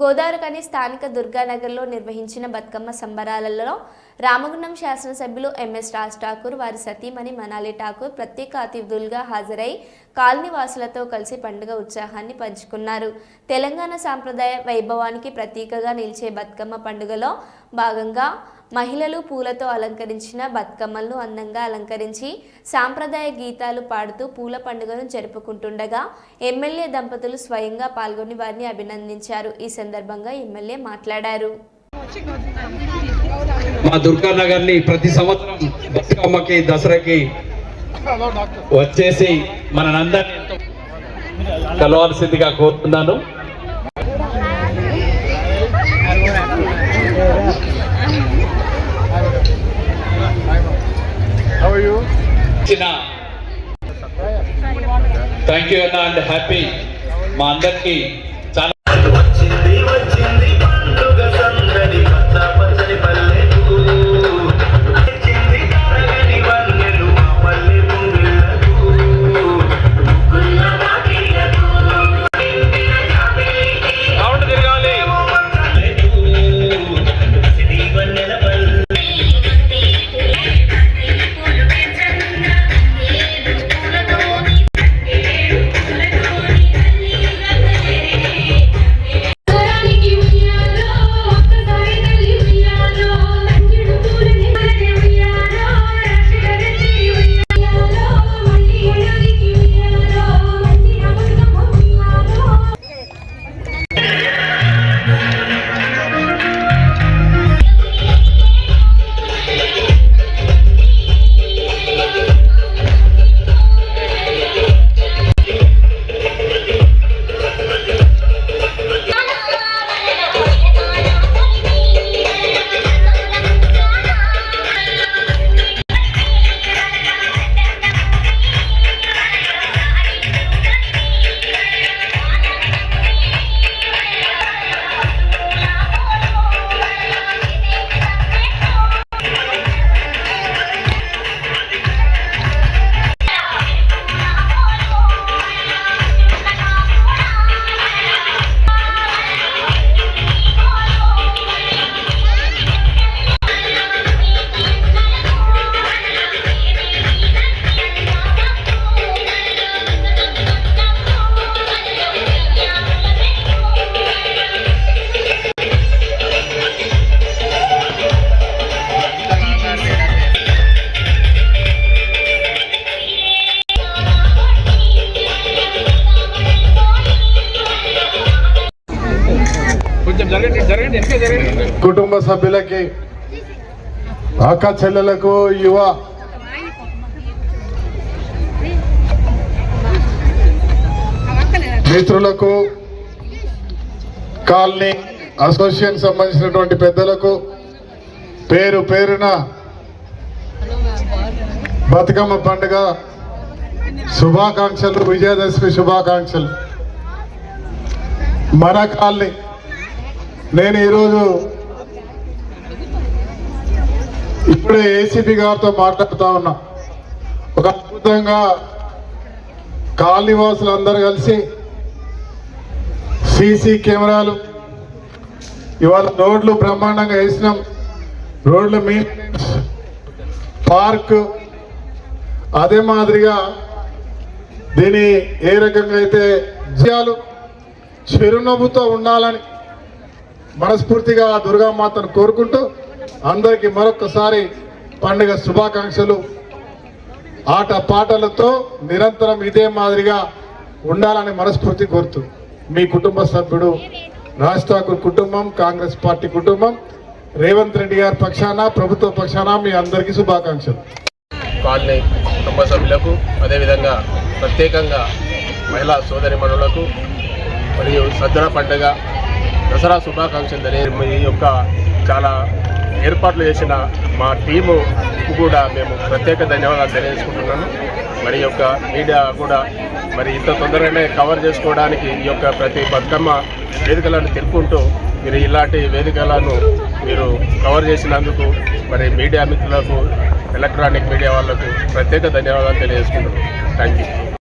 గోదావరికని స్థానిక దుర్గానగర్లో నిర్వహించిన బతుకమ్మ సంబరాలలో రామగుండం శాసనసభ్యులు ఎంఎస్ రాజ్ ఠాకూర్ వారి సతీమణి మనాలి ఠాకూర్ ప్రత్యేక అతిథులుగా హాజరై కాలనీ వాసులతో కలిసి పండుగ ఉత్సాహాన్ని పంచుకున్నారు. తెలంగాణ సాంప్రదాయ వైభవానికి ప్రతీకగా నిలిచే బతుకమ్మ పండుగలో భాగంగా మహిళలు పూలతో అలంకరించిన బతుకమ్మలను అందంగా అలంకరించి సాంప్రదాయ గీతాలు పాడుతూ పూల పండుగను జరుపుకుంటుండగా ఎమ్మెల్యే దంపతులు స్వయంగా పాల్గొని వారిని అభినందించారు. ఈ సందర్భంగా ఎమ్మెల్యే మాట్లాడారు. మా దుర్గా నగర్ని ప్రతి సంవత్సరం బతుకమ్మకి దసరాకి వచ్చేసి మనందరినీ కలవాల్సిందిగా కోరుతున్నాను. థ్యాంక్ యూ అన్న అండ్ హ్యాపీ మా అందరికీ కుటుంబ సభ్యులకి అక్క చెల్లెలకు యువ. మిత్రులకు కాలనీ అసోసియేషన్ సంబంధించినటువంటి పెద్దలకు పేరు పేరున బతుకమ్మ పండుగ శుభాకాంక్షలు విజయదశమి శుభాకాంక్షలు. మన కాలనీ నేను ఈరోజు ఇప్పుడే ఏసీపీ గారితో మాట్లాడుతూ ఉన్నా. ఒక అద్భుతంగా కాలనీవాసులు అందరూ కలిసి సీసీ కెమెరాలు ఇవాళ రోడ్లు బ్రహ్మాండంగా వేసినాం. రోడ్లు మెయింటెనెన్స్ పార్క్ అదే మాదిరిగా దీని ఏ రకంగా అయితే విజయాలు చిరునవ్వుతో ఉండాలని మనస్ఫూర్తిగా ఆ దుర్గామాతను కోరుకుంటూ అందరికీ మరొకసారి పండుగ శుభాకాంక్షలు. ఆట పాటలతో నిరంతరం ఇదే మాదిరిగా ఉండాలని మనస్ఫూర్తి కోరుతూ మీ కుటుంబ సభ్యుడు రాజ్ ఠాకూర్ కుటుంబం కాంగ్రెస్ పార్టీ కుటుంబం రేవంత్ రెడ్డి గారి పక్షాన ప్రభుత్వ పక్షాన మీ అందరికీ శుభాకాంక్షలు. కాలనీ కుటుంబ సభ్యులకు అదేవిధంగా ప్రత్యేకంగా మహిళా సోదరిమణులకు మరియు సద్దన పండుగ దసరా శుభాకాంక్షలు తెలియ ఈ యొక్క చాలా ఏర్పాట్లు చేసిన మా టీము కూడా మేము ప్రత్యేక ధన్యవాదాలు తెలియజేసుకుంటున్నాను మరి యొక్క మీడియా కూడా మరి ఇంత తొందరగానే కవర్ చేసుకోవడానికి ఈ యొక్క ప్రతి బతుకమ్మ వేదికలను తెలుపుకుంటూ మీరు ఇలాంటి వేదికలను మీరు కవర్ చేసినందుకు మరి మీడియా మిత్రులకు ఎలక్ట్రానిక్ మీడియా వాళ్ళకు ప్రత్యేక ధన్యవాదాలు తెలియజేసుకుంటున్నాను థ్యాంక్ యూ